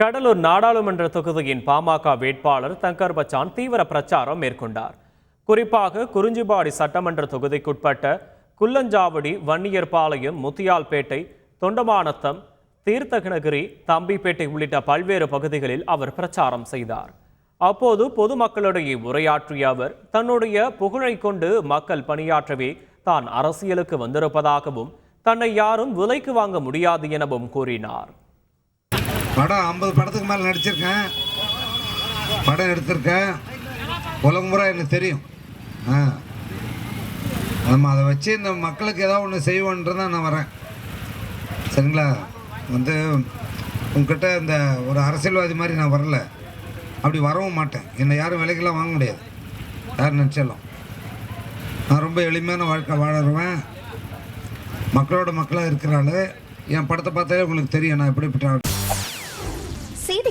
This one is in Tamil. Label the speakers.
Speaker 1: கடலூர் நாடாளுமன்ற தொகுதியின் பாமக வேட்பாளர் தங்கர் பச்சான் தீவிர பிரச்சாரம் மேற்கொண்டார். குறிப்பாக குறிஞ்சிபாடி சட்டமன்ற தொகுதிக்குட்பட்ட குள்ளஞ்சாவடி வன்னியர்பாளையம் முத்தியால்பேட்டை தொண்டமானத்தம் தீர்த்தகிணகிரி தம்பிப்பேட்டை உள்ளிட்ட பல்வேறு பகுதிகளில் அவர் பிரச்சாரம் செய்தார். அப்போது பொதுமக்களிடையே உரையாற்றிய அவர் தன்னுடைய புகழை கொண்டு மக்கள் பணியாற்றவே தான் அரசியலுக்கு வந்திருப்பதாகவும் தன்னை யாரும் விலைக்கு வாங்க முடியாது எனவும் கூறினார்.
Speaker 2: படம் ஐம்பது படத்துக்கு மேலே நடிச்சிருக்கேன். படம் எடுத்திருக்கேன். உலகம் முறை எனக்கு தெரியும். ஆ. நம்ம அதை வச்சு இந்த மக்களுக்கு ஏதாவது ஒன்று செய்வோன்றதான் நான் வரேன். சரிங்களா? வந்து உங்ககிட்ட இந்த ஒரு அரசியல்வாதி மாதிரி நான் வரல. அப்படி வரவும் மாட்டேன். என்னை யாரும் விலைக்கெல்லாம் வாங்க முடியாது. யார் நினச்சாலும். நான் ரொம்ப எளிமையான வாழ்க்கை வாழறேன் மக்களோட மக்களாக இருக்கிறாள் என் படத்தை பார்த்தாலே உங்களுக்கு தெரியும் நான் எப்படிப்பட்ட